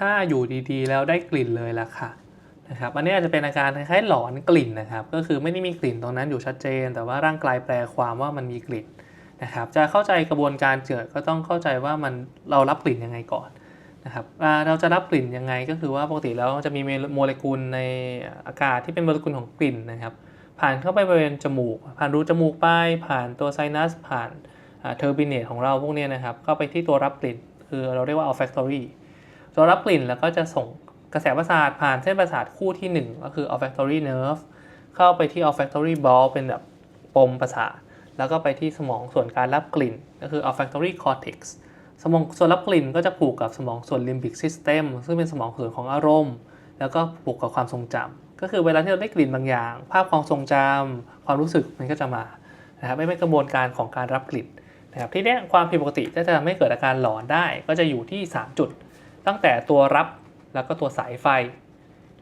ถ้าอยู่ดีๆ แล้วได้กลิ่นเลยล่ะค่ะนะครับอันนี้อาจจะเป็นอาการคล้ายๆหลอนกลิ่นนะครับ ก็คือไม่ได้มีกลิ่นตรงนั้นอยู่ชัดเจน แต่ว่าร่างกายแปลความว่ามันมีกลิ่นนะครับ จะเข้าใจกระบวนการเกิดก็ต้องเข้าใจว่ามันเรารับกลิ่นยังไงก่อนนะครับเราจะรับกลิ่นยังไงก็คือว่าปกติแล้วจะมีโมเลกุลในอากาศที่เป็นโมเลกุลของกลิ่นนะครับ ผ่านเข้าไปบริเวณจมูก ผ่านรูจมูกไปผ่านตัวไซนัสผ่านเทอร์บิเนตของเราพวกนี้นะครับเข้าไปที่ตัวรับกลิ่น คือเราเรียกว่า olfactory ตัวรับกลิ่นแล้วก็จะส่งกระแสประสาทผ่านเส้นประสาทคู่ที่ 1 ก็คือ olfactory nerve เข้าไปที่ olfactory bulb เป็นแบบปมประสาท แล้วก็ไปที่สมองส่วนการรับกลิ่น ก็คือ olfactory cortex สมองส่วนรับกลิ่นก็จะผูกกับสมองส่วน limbic system ซึ่งเป็นสมองส่วนของอารมณ์ แล้วก็ผูกกับความทรงจำก็คือเวลาที่เราได้กลิ่นบางอย่าง ภาพความทรงจำความรู้สึกมันก็จะมานะครับไม่เป็นกระบวนการของการรับกลิ่นนะครับที่เนี้ยความผิดปกติที่จะทำให้เกิดอาการหลอนได้ก็จะอยู่ที่ 3 จุด ตั้งแต่ตัวรับแล้วก็ตัวสายไฟ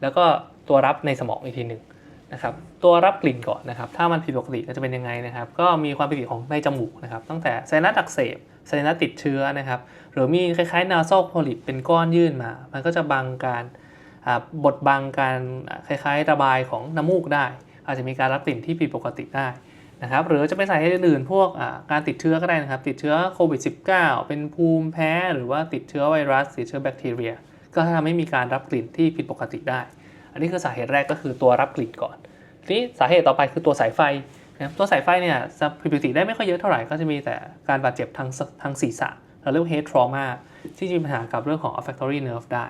แล้วก็ตัวรับในสมองอีกทีหนึ่งนะครับตัวรับกลิ่นก่อนนะครับ ถ้ามันผิดปกติจะเป็นยังไงนะครับ ก็มีความผิดปกติของในจมูกนะครับ ตั้งแต่ไซนัสอักเสบไซนัสติดเชื้อนะครับ หรือมีคล้ายๆนาโซโพลิปเป็นก้อนยื่นมา มันก็จะบังการบดบังการคล้ายๆระบายของน้ำมูกได้ อาจจะมีการรับกลิ่นที่ผิดปกติได้ นะครับหรือจะเป็นสาเหตุอื่นพวกการติดเชื้อก็ได้นะครับ ติดเชื้อโควิด -19 เป็นภูมิแพ้หรือว่าติดเชื้อไวรัส ติดเชื้อแบคทีเรีย ก็ทำให้มีการรับกลิ่นที่ผิดปกติได้ อันนี้คือสาเหตุแรกก็คือตัวรับกลิ่นก่อน ทีนี้สาเหตุต่อไปคือตัวสายไฟนะตัวสายไฟเนี่ยจะผิดปกติได้ไม่ค่อยเยอะเท่าไหร่ก็จะมีแต่การบาดเจ็บทางทางศีรษะ เราเรียกว่า head trauma ที่มีปัญหากับเรื่องของ olfactory nerve ได้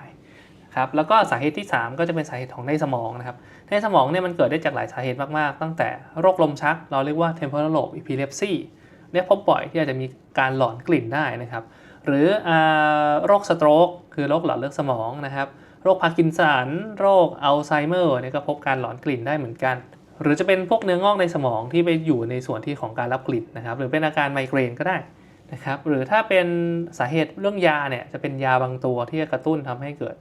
ครับแล้วก็สาเหตุที่ 3 ก็จะเป็นสาเหตุของในสมองนะครับในสมองเนี่ยมันเกิดได้จากหลายสาเหตุมากๆ ตั้งแต่โรคลมชัก เราเรียกว่า temporal lobe epilepsy เนี่ยพบบ่อยที่อาจจะมีการหลอนกลิ่นได้นะครับ หรือโรคสโตรกคือโรคหลอดเลือดสมองนะครับ โรคพาร์กินสันโรคอัลไซเมอร์เนี่ยก็พบการหลอนกลิ่นได้เหมือนกัน หรือจะเป็นพวกเนื้องอกในสมองที่ไปอยู่ในส่วนที่ของการรับกลิ่นนะครับ หรือเป็นอาการไมเกรนก็ได้นะครับ หรือถ้าเป็นสาเหตุเรื่องยาเนี่ยจะเป็นยาบางตัวที่กระตุ้นทำให้เกิด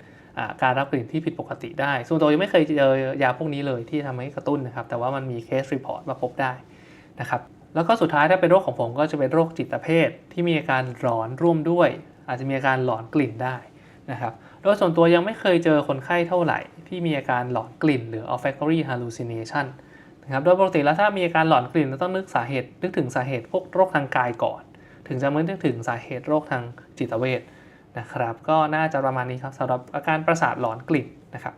การรับกลิ่นที่ผิดปกติได้ ส่วนตัวยังไม่เคยเจอยาพวกนี้เลยที่ทำให้กระตุ้นนะครับ แต่ว่ามันมีเคสรีพอร์ตมาพบได้นะครับแล้วก็สุดท้ายถ้าเป็นโรคของผมก็จะเป็นโรคจิตเภทที่มีอาการหลอนร่วมด้วย อาจจะมีอาการหลอนกลิ่นได้นะครับโดยส่วนตัวยังไม่เคยเจอคนไข้เท่าไหร่ ที่มีอาการหลอนกลิ่น หรือ olfactory hallucination นะครับโดยปกติแล้วถ้ามีอาการหลอนกลิ่นเราต้องนึกสาเหตุนึกถึงสาเหตุพวกโรคทางกายก่อน ถึงจะไม่นึกถึงสาเหตุโรคทางจิตเวช นะครับ ก็น่าจะประมาณนี้ครับสำหรับอาการประสาทหลอนกลิ่นนะครับ